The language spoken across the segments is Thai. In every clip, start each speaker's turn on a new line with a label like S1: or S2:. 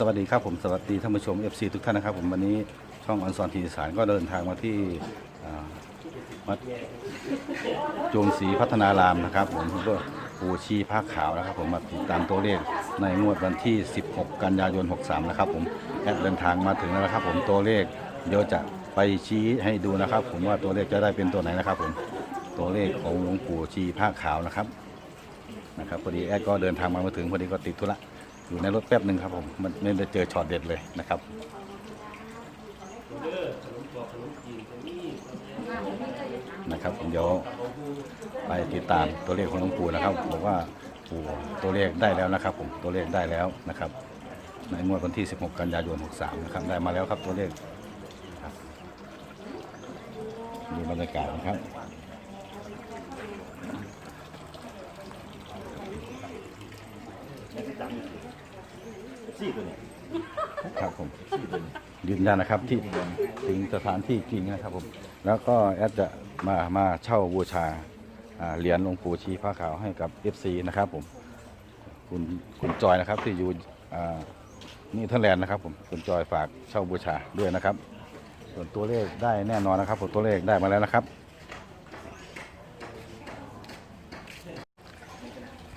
S1: สวัสดีครับผมสวัสดีท่านผู้ชม FC ทุกท่านนะครับ ผมวันนี้ช่องออนซอนทีสารก็เดินทางมาที่อ่าวัดโจมศรีพัฒนารามนะครับ ผมก็ปูชีผ้าขาวนะครับ ผมมาติดตามตัวเลขในงวดวันที่ 16 กันยายน 63 นะครับ ผมแอดเดินทางมาถึงแล้วนะครับ ผมตัวเลขเดี๋ยวจะไปชี้ให้ดูนะครับ ผมว่าตัวเลขจะได้เป็นตัวไหนนะครับ ผมตัวเลขของหลวงปู่ชีผ้าขาวนะครับนะครับพอดีแอดก็เดินทางมามาถึงพอดีก็ติดธุระ อยู่ในรถแป๊บหนึ่งครับผม มันไม่ได้เจอช็อตเด็ดเลยนะครับนะครับเดี๋ยวไปติดตามตัวเลขของหลวงปู่นะครับบอกว่าปู่ตัวเลขได้แล้วนะครับ ผมตัวเลขได้แล้วนะครับ ในงวดวันที่ 16 กันยายน 63 นะครับได้มาแล้วครับตัวเลขดูบรรยากาศนะครับ
S2: ซี่ตัวนี้
S1: ครับผมยืนยันนะครับที่ถึงสถานที่จริงนะครับผม แล้วก็แอดจะมามาเช่าบูชาอ่าเหรียญหลวงปู่ชีพระขาวให้กับ FC นะครับผม คุณคุณจอยนะครับที่อยู่อ่านี่เทอร์แลนด์นะครับผมคุณจอยฝากเช่าบูชาด้วยนะครับ ส่วนตัวเลขได้แน่นอนนะครับผมตัวเลขได้มาแล้วนะครับ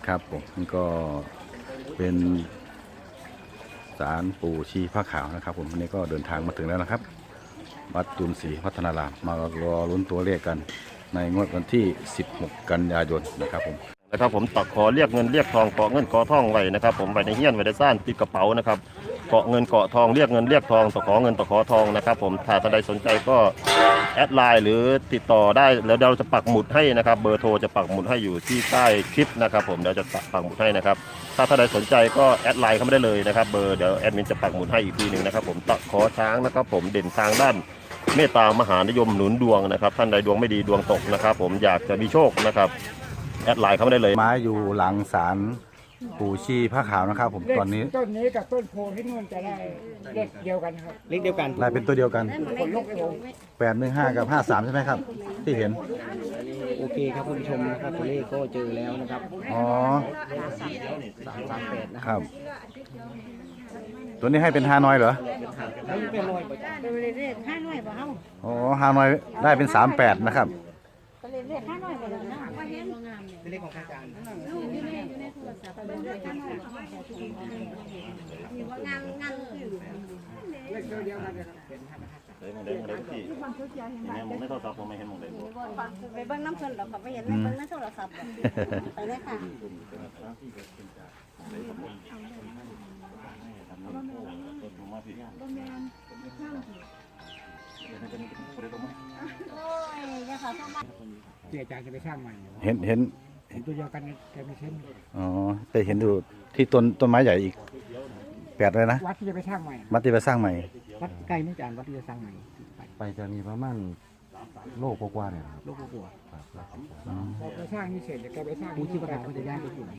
S1: ครับผมนี่ก็ เป็นศาลปู่ชีพระขาวนะครับ ผมวันนี้ก็เดินทางมาถึงแล้วนะครับ วัดตุนศรีพัฒนารามมารอลุ้นตัวเลขกันในงวดวันที่ 16 กันยายนนะครับผม
S2: นะครับผมตักขอเรียกเงินเรียกทองเกาะเงินเกาะทองไว้นะครับ ผมไว้ในเฮี้ยนไว้ในซ่านติดกระเป๋านะครับเกาะเงินเกาะทองเรียกเงินเรียกทองตะขอเงินตะขอทองนะครับ ผมถ้าท่านใดสนใจก็แอดไลน์หรือติดต่อได้แล้วเราจะปักหมุดให้นะครับ เบอร์โทรจะปักหมุดให้อยู่ที่ใต้คลิปนะครับ ผมเดี๋ยวจะปักหมุดให้นะครับ ถ้าท่านใดสนใจก็แอดไลน์เข้ามาได้เลยนะครับ เบอร์เดี๋ยวแอดมินจะปักหมุดให้อีกทีหนึ่งนะครับ ผมตะขอช้างนะครับ ผมเด่นทางด้านเมตตามหานิยมหนุนดวงนะครับ ท่านใดดวงไม่ดีดวงตกนะครับ ผมอยากจะมีโชคนะครับ แอดไลน์เข้ามาได้เลย
S1: ไม้อยู่หลังศาลปู่ชีพระขาวนะครับ ผมตอนนี้
S3: ต้นนี้กับต้นโพที่นู่นจะได้เลขเดียวกันครับ
S4: เลขเดียวกัน
S1: ได้เป็นตัวเดียวกัน
S3: คนลุกเลยผม
S1: 815กับ53ใช่ไหมครับ ที่เห็น
S4: โอเคครับคุณผู้ชมนะครับตัวเลขก็เจอแล้วนะครับ
S1: อ๋อ
S4: สามสามแปดนะ
S1: ครับ ตัวนี้ให้เป็นฮานอยเหรอ
S4: ไม่เป็นรอยประจ
S5: ไปเรื่อยๆห้าหน่วยบ่เฮา
S1: อ๋อฮานอยได้เป็น38นะครับ
S5: ไปเรื่อยๆห้าหน่วยบ่ เนาะว่าเห็น
S4: เป็นเลขของพระอาจารย์
S5: ลูกอยู่ในอยู่ในโทรศัพท์ไปเรื่อยๆห้าหน่วยมีว่างานงานคือ
S3: เลขเดียวกันเลยครับ
S2: เลยมองได้มองได้ที่แม่มองไม่โทรศัพท์ผมไม่เห็นมองได้
S5: ไปเบิ่งน้ำเพิ่นดอกก็ไปเห็นไปเบิ่งในโทรศัพท์ไปเลยค่ะโอ้ยอย่าขอเข้ามา
S3: ที่อาจารย์จะไปสร้างใหม่
S1: เห็นเห็น
S3: เห็นตัวเดียวกันแกไม่เช่น
S1: อ๋อแต่เห็นดูที่ต้นต้นไม้ใหญ่อีกแปดเลยนะ
S3: วัดที่จะไปสร้างใหม่
S1: มัดที่ไปสร้างใหม่
S3: วัดใกล้ไม่อาจารย์วัดที่จะสร้างใหม่ไป
S6: ไปจะมีประมาณโลกกว่าๆเนี่ยครับ
S3: โลกกัว
S6: ครับ
S3: พอไปสร้างนี่เสร็จเดี๋ยวแกไปสร้าง
S4: ผู้ที่ประกาศก็จะย้ายไปอยู่ไหน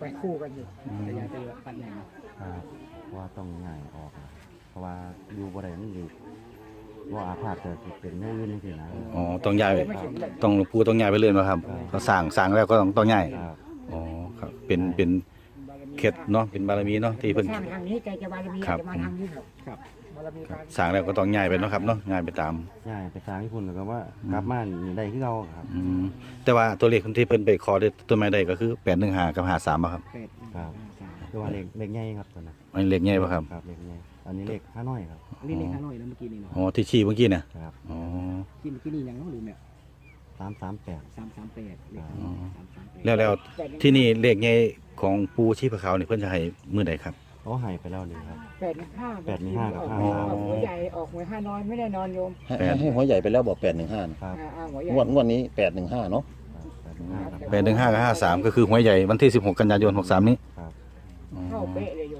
S3: ไปคู่กันอยู่
S4: จะย้ายไปปันไหน
S6: ครับเพราะว่าต้องง่ายออกนะเพราะว่าอยู่บ่ได้มันอยู่ ว่าอาพาธจะสิเป็นแน่ยืนนี่สินะ
S1: อ๋อต้องย้ายต้องหลวงปู่ต้องย้ายไปเรื่อยนะครับเขาสร้างสร้างแล้วก็ต้องต้องย้าย
S6: ครับ
S1: อ๋อครับเป็นเป็นเคล็ดเนาะเป็นบารมีเนาะที่เพิ่น
S3: สร้างทางนี้แกจะบารมี
S1: ครับ
S3: จะมาทางนี้ครับครับบารมี
S1: ครั
S3: กา
S1: บ
S3: ร
S1: สร้างแล้วก็ต้องย้ายไปเนาะครับเนาะย้ายไปตาม
S6: ง่ายไปสร้างญี่ปุ่นแล้วก็ว่ากลับมานี่ได้คือเราครับ
S1: อืมแต่ว่าตัวเลขที่เพิ่นไปขอได้ต้นไม้ใดก็คือ815กับ53บ่ครับ
S3: เป็ด
S6: ครับคือว่าเลขเลขใหญ่ครับตอนนั้น
S1: อันนเลขใหญ่บ่ครับ
S6: ครับเลขใหญ่อันนี้เลขห้าน้อยครับ
S4: นี่เลขห้าหน่อยแล้วเมื่อกี้นี่เนาะ
S1: อ๋อที่ชี้เมื่อกี้เนี่ย
S6: ครับ
S1: อ๋อ
S4: ที่เมื่อกี้นี่ยังน้องลืมเนี่ย
S6: สามสามแปด
S4: สามสามแปดเลข
S1: อ๋อ
S4: สามสามแปด
S1: แล้วแล้วที่นี่เลขใหญ่ของปู่ชีพเขานี่เพิ่นจะให้มื้อใดครับ
S6: เขาให้ไปแล้วนี่ครับ
S3: แปดหนึ่งห้า
S6: แปดหนึ่งห้ากับห้า
S3: ออก
S6: สาม
S3: หัวใหญ่ออกหัวห้าน้อยไม่ได้นอนโยม
S1: แปด
S2: ให้หัวใหญ่ไปแล้วบอกแปดหนึ่งห้า
S6: ครับ
S3: อ่าอ่าหัวใหญ่
S2: งวดงวดนี้แปดหนึ่งห้าเนาะ
S6: แปดหนึ่งห้าครับ
S1: 815กับ53 ก็คือหวยใหญ่วันที่ 16 กันยายน 63 นี้
S6: ครับ
S1: อ๋อ
S3: เข้าเป๊ะเลยโยม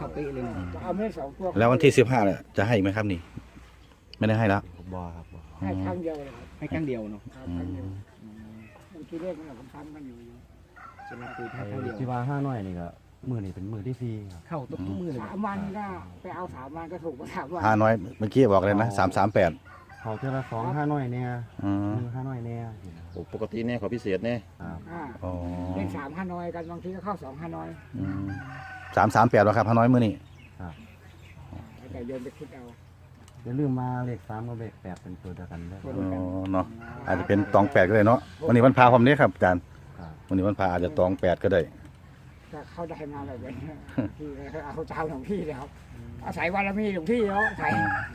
S4: เข้าเป๊ะเลยเนาะ
S3: เอาไม่ได้สองตัว
S1: แล้ววันที่15เนี่ยจะให้อีกไหมครับนี่ ไม่ได้ให้แล้ว
S6: บอครับบอ
S3: ให้ครั้งเดียวเลยครับ
S4: ให้ครั้งเดียวเนาะ
S3: ครั้งเดียวบางทีเลขมันผมทำกันอยู่อยู่
S4: จะมาคุย
S6: ไอ้
S4: แค่ครั้งเดียว
S6: ที่ว่าห้าน้อยนี่ก็มือนี่เป็นมือที่สี่ครับ
S4: เข้าทุกทุกมือเลย
S3: สามวันก็ไปเอาสามวันก็ถูกมาสามวัน
S1: ห้าน้อยเมื่อกี้บอกเลยนะ338
S6: เขาเท่าละสองห้าน้อยเนี่ย
S1: อืม
S6: มือห้าน้อยเนี่ย
S2: ปกติเนี่ยขอพิเศษเนี่ย
S6: ครับ
S3: อ่า
S1: อ๋อ
S3: เลขสามห้าน้อยกันบางทีก็เข้าสองห้าน้อย
S1: อืม338แล้วครับห้าน้อยมื้อนี้
S3: แต่โยมไปคิดเอา
S6: อย่าลืมมาเลขสามกับเลขแปดเป็นตัวเดียวกันเด้อ
S1: อ๋อเนาะอาจจะเป็นตองแปดก็ได้เนาะวันนี้วันพาความนี้ครับอาจารย์
S6: ครับ
S1: วันนี้วันพาอาจจะตองแปดก็ได้
S3: ถ้าเขาได้มาแบบนี้พี่ก็เอาเจ้าหลวงพี่เลยครับอาศัยบารมีหลวงพี่เนาะอาศัย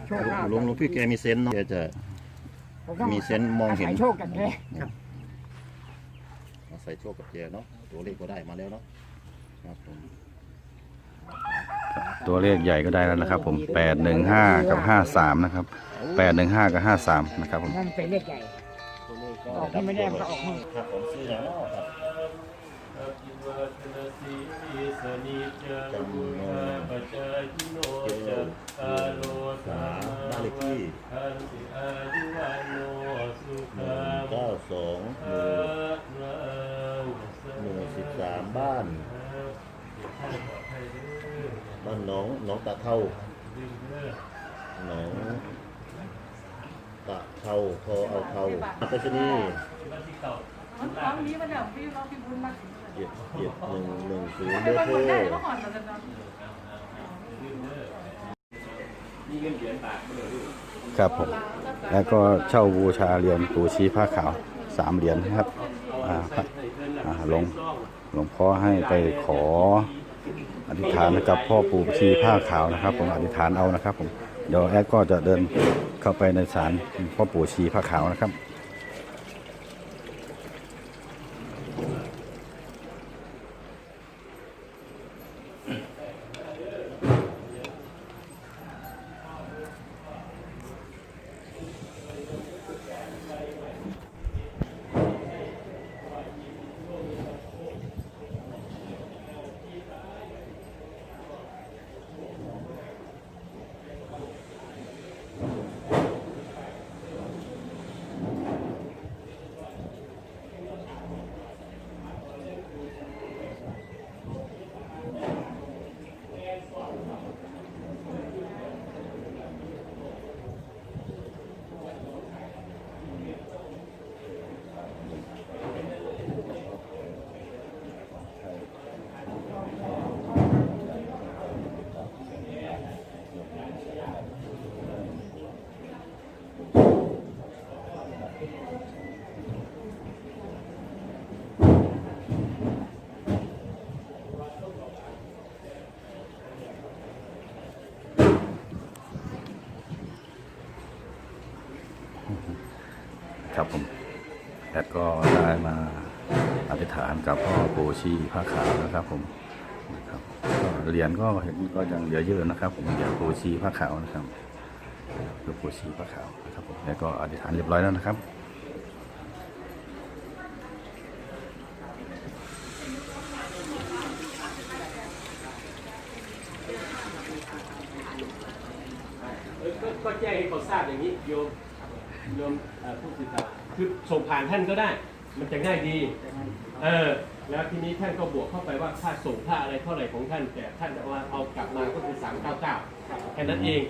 S3: โชคลาภ
S2: หลวงหลวงพี่แกมีเซนส์เนาะแกจะ
S3: ผต้อง
S2: มีเซนส์มองเห็นา
S3: ศัยโชคจากแก
S2: ใส่โชคกับแกเนาะตัวเลขก็ได้มาแล้วเนาะครับผม
S1: ตัวเลขใหญ่ก็ได้แล้วนะครับ ผมแปดหนึ่งห้ากับห้าสามนะครับแปดหนึ่งห้ากับห้าสามนะครับผม
S3: นั่นเป็นเลขใหญ่
S2: ตัวเลขก็
S3: ออกที่ไม่แน่มันก็ออกนู่น
S2: ครับผมซื้ออย่างเนาะครับจำนวนเกี่ยวกับสามบ้านเลขที่หนึ่งเก้าสองหมู่หมู่สิบสามบ้าน บ้านหน้องหน้องตาเท่าหนองตะเท่าพอเอาเท่าไปชนีย์เจ็ดเจ็ดหนึ่งหนึ่งศูนย์เบอร์โทร
S1: ครับผม แล้วก็เช่าบูชาเหรียญปู่ชีผ้าขาวสามเหรียญนะครับอ่าพระอ่าหลวงหลวงพ่อให้ไปขออ ธิษฐานกับพ่อปู่ชีผ้าขาวนะครับ ผมอธิษฐานเอานะครับ ผมเดี๋ยวแอดก็จะเดินเข้าไปในศาลพ่อปู่ชีผ้าขาวนะครับ ครับผมแอดก็ได้มาอธิษฐานกับพ่อปู่ชีผ้าขาวนะครับผมนะครับก็เหรียญก็เห็นก็ยังเหลือเยอะนะครับ ผมเหรียญปู่ชีผ้าขาวนะครับหลวงปู่ชีผ้าขาวนะครับผมแล้วก็อธิษฐานเรียบร้อยแล้วนะครับ
S7: ก็แจ้งให้เขาทราบอย่างนี้โยม โยมเอ่อผู้สื่อข่าวคือส่งผ่านท่านก็ได้ มันจะง่ายดีเออแล้วทีนี้ท่านก็บวกเข้าไปว่าค่าส่งค่าอะไรเท่าไหร่ของท่าน แต่ท่านจะว่าเอากลับมาก็คือ399แค่นั้นเอง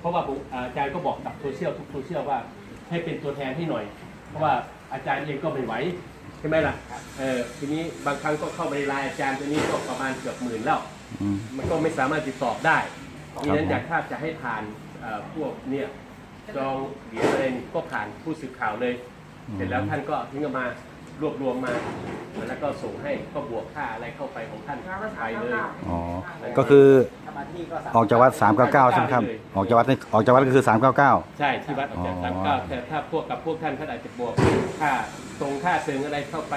S7: เพราะว่าผมอาจารย์ก็บอกกับโซเชียลทุกโซเชียลว่าให้เป็นตัวแทนให้หน่อย เพราะว่าอาจารย์เองก็ไม่ไหวใช่ไหมล่ะเออทีนี้บางครั้งก็เข้าไปในไลน์อาจารย์ตัวนี้ก็ประมาณเกือบหมื่นแล้ว
S1: อืม
S7: มันก็ไม่สามารถติดต่อได้
S1: ครับ
S7: ดังนั้นอยากถ้าจะให้ผ่านเอ่อพวกเนี่ย จองเหรียญอะไรนี่ก็ผ่านผู้สื่อข่าวเลย เสร็จแล้วท่านก็ถึงจะมารวบรวมมา แล้วก็ส่งให้ก็บวกค่าอะไรเข้าไปของท่านไปเลย
S1: อ๋อ ก็คือ
S4: ถ้ามาที่นี่ก็สาม
S1: ออกจากวัด 399 ใช่ไหมครับ ออกจากวัดนี่ออกจากวัดก็คือ 399
S7: ใช่ที่วัดอาจารย์
S1: อ๋อ
S7: สามเก้าแต่ถ้าพวกกับพวกท่านท่านอาจจะบวกค่าตรงค่าเสริมอะไรเข้าไป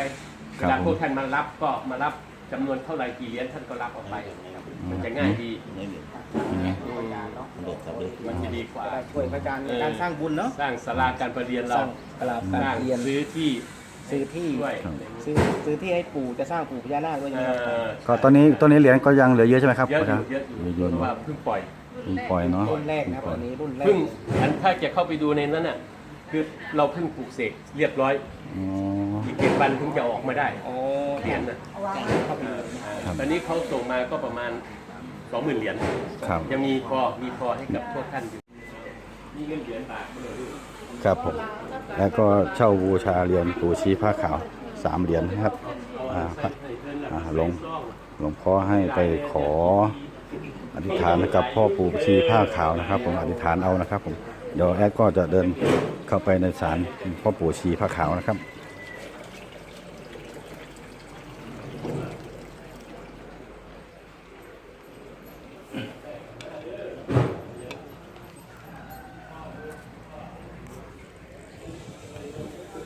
S1: ค
S7: เว
S1: รับ
S7: ลาพวกท่านมารับก็มารับ จำนวนเท่าไหร่กี่เหรียญท่านก็รับออกไปมันจะง่ายดี
S2: ไม่มี
S1: อืม
S2: โดดครับเลย
S7: มันจะดีกว่า
S4: จะได้ช่วยพระอาจารย์ในการสร้างบุญเนาะ
S7: สร้างศาลาการประเรียน
S4: ส
S7: เรา
S4: ร้างกราบ
S7: ส
S4: การ
S7: ร้าง
S4: เรียน
S7: ซื้อที่
S4: ซื้อที่
S7: ด้วย
S4: ซื้อซื้อที่ให้ปู่จะสร้างปู่พญานาคด้วย
S7: เอ
S4: นะครับ
S7: อ
S1: ก็ตอนนี้ตอนนี้เหรียญก็ยังเหลือเยอะใช่ไหมครับ
S7: เยอะอยู่
S1: ครับ
S7: เยอะอยู่
S1: เยอะ
S7: เพราะว่าเพิ่งปล่อย
S1: มีปล่อยเนาะ
S4: รุ่นแรกนะครับอันนี้รุ่นแรก
S7: เพิ่งอันถ้าจะเข้าไปดูในนั้นน่ะคือเราเพิ่งปลูกเสกเรียบร้อย
S1: อ๋อ
S7: อีก เจ็ดวันถึงจะออกมาได้
S4: อ๋อ
S7: เหรียญน่ะ
S4: เข้าไป
S7: เอ
S4: ดู
S7: อ
S1: ครับ
S7: ตอนนี้เขาส่งมาก็ประมาณสองหมื่นเหรียญ
S1: ครับ
S7: ยังมีพอมีพอให้กับพวกท่านอยู่มีเงินเหรียญบาทมาเลย
S1: ครับผม แล้วก็เช่าบูชาเหรียญปู่ชีผ้าขาวสามเหรียญนะครับอ่าพระอ่าหลวงหลวงพ่อให้ไปขออธิษฐานกับพ่อปู่ชีผ้าขาวนะครับ ผมอธิษฐานเอานะครับ ผมเดี๋ยวแอดก็จะเดินเข้าไปในศาลพ่อปู่ชีผ้าขาวนะครับ